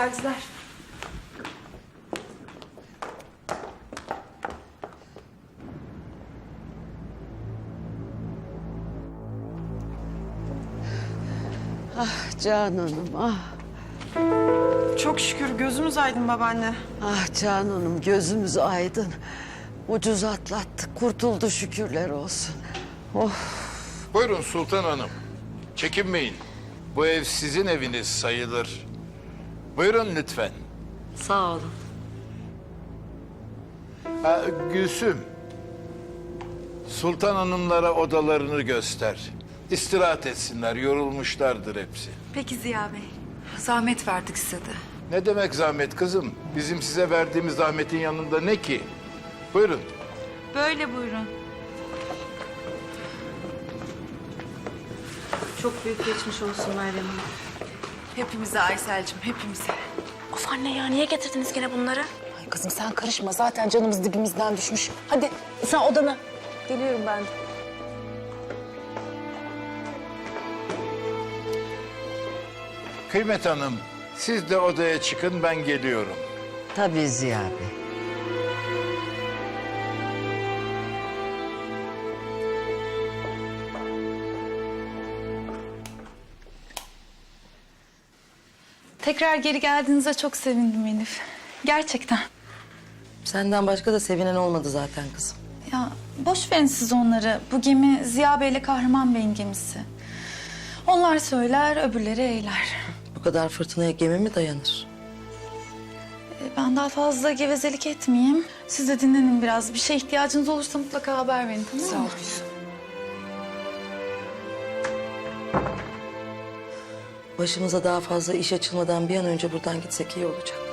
geldiler. Cananım ah. Çok şükür gözümüz aydın babaanne. Ah Cananım gözümüz aydın. Ucuz atlattık kurtuldu şükürler olsun. Oh Buyurun Sultan Hanım. Çekinmeyin. Bu ev sizin eviniz sayılır. Buyurun lütfen. Sağ olun. Ha, Gülsüm. Sultan Hanımlara odalarını göster. İstirahat etsinler, yorulmuşlardır hepsi. Peki Ziya Bey. Zahmet verdik size de. Ne demek zahmet kızım? Bizim size verdiğimiz zahmetin yanında ne ki? Buyurun. Böyle buyurun. Çok büyük geçmiş olsun Meryem Hanım. Hepimize Aysel'cim, hepimize. Of anne ya niye getirdiniz gene bunları? Ay kızım sen karışma zaten canımız dibimizden düşmüş. Hadi sen odana. Geliyorum ben. Kıymet Hanım, siz de odaya çıkın, ben geliyorum. tabii Ziya Bey. Tekrar geri geldiğinize çok sevindim Elif. Gerçekten. Senden başka da sevinen olmadı zaten kızım. Ya boş verin siz onları. Bu gemi Ziya Bey'le Kahraman Bey'in gemisi. Onlar söyler, öbürleri eyler. Bu kadar fırtınaya gemi mi dayanır? E, Ben daha fazla gevezelik etmeyeyim. Siz de dinlenin biraz. Bir şeye ihtiyacınız olursa mutlaka haber verin tamam mı? Sağ ol Başımıza daha fazla iş açılmadan bir an önce buradan gitsek iyi olacak.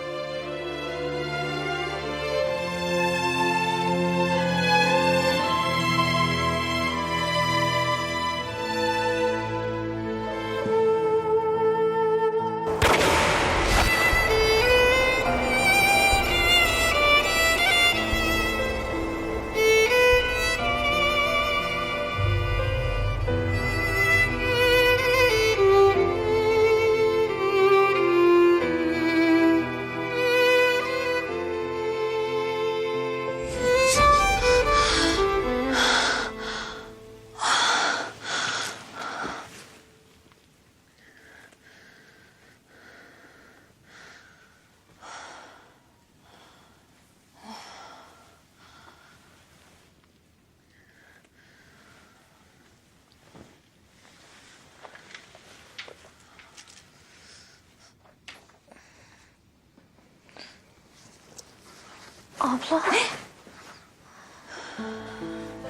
Abla. Ne?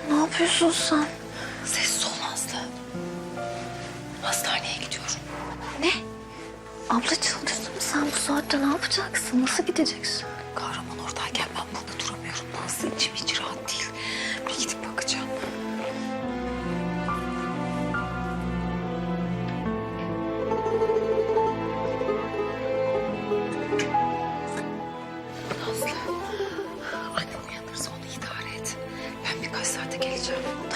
Ne yapıyorsun sen? Sessiz ol Nazlı. Hastaneye gidiyorum. Ne? Abla çıldırdın mı sen bu saatte ne yapacaksın? Nasıl gideceksin? Geleceğim.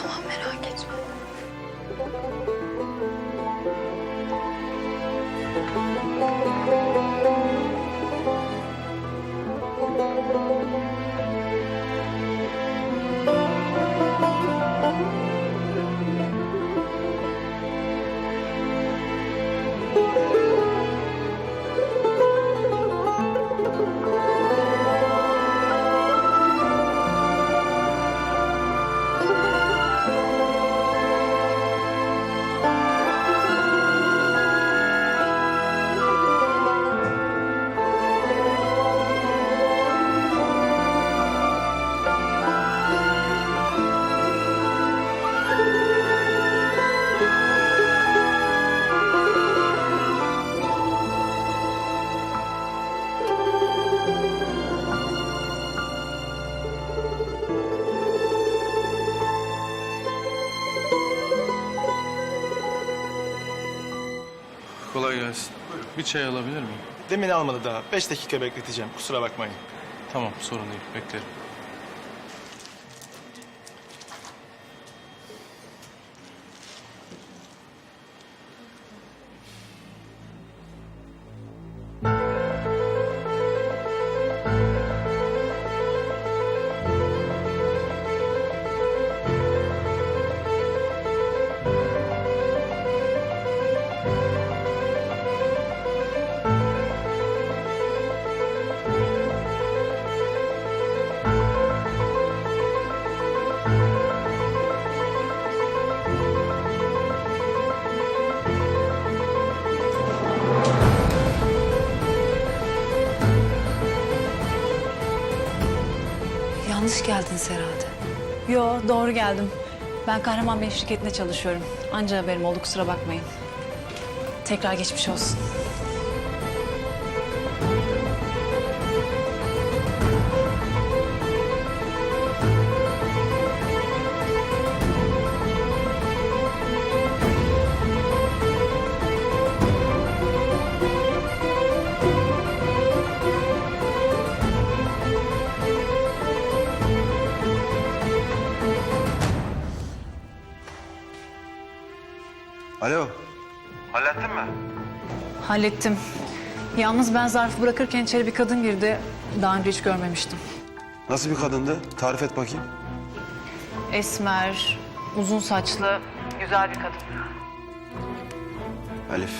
Kolay gelsin. Bir çay alabilir miyim? Demin almadı daha. Beş dakika bekleteceğim. Kusura bakmayın. Tamam sorun değil beklerim. Yanlış geldiniz herhalde. Yo doğru geldim. Ben Kahraman Bey şirketinde çalışıyorum. Anca haberim oldu kusura bakmayın. Tekrar geçmiş olsun. Hallettim. Yalnız ben zarfı bırakırken içeri bir kadın girdi. Daha önce hiç görmemiştim. Nasıl bir kadındı? Tarif et bakayım. Esmer, uzun saçlı, güzel bir kadın. Elif.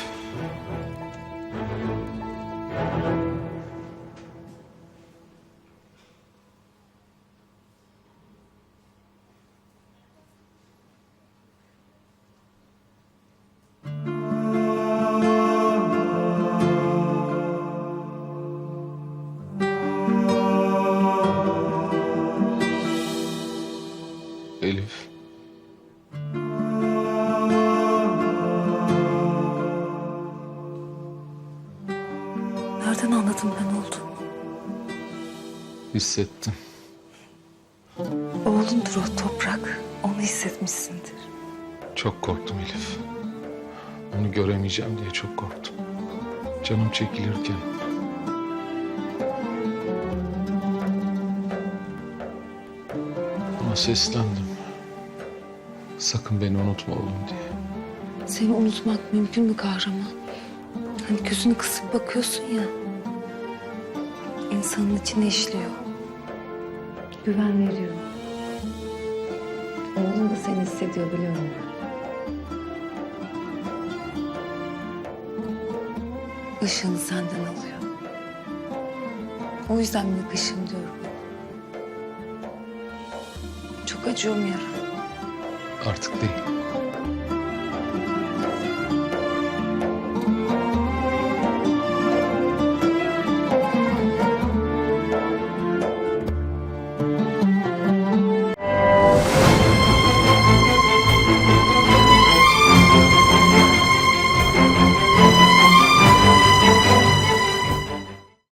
Nereden anladın ben olduğumu? Hissettim. Oğlumdur o toprak. Onu hissetmişsindir. Çok korktum Elif. Onu göremeyeceğim diye çok korktum. Canım çekilirken. Ona seslendim. Sakın beni unutma oğlum diye. Seni unutmak mümkün mü kahraman? Hani gözünü kısıp bakıyorsun ya. İnsanın içine işliyor. Güven veriyor. Oğlum da seni hissediyor biliyorum. Işığını senden alıyor. O yüzden minik ışığım diyorum. Çok acıyor mu yara? Artık değil.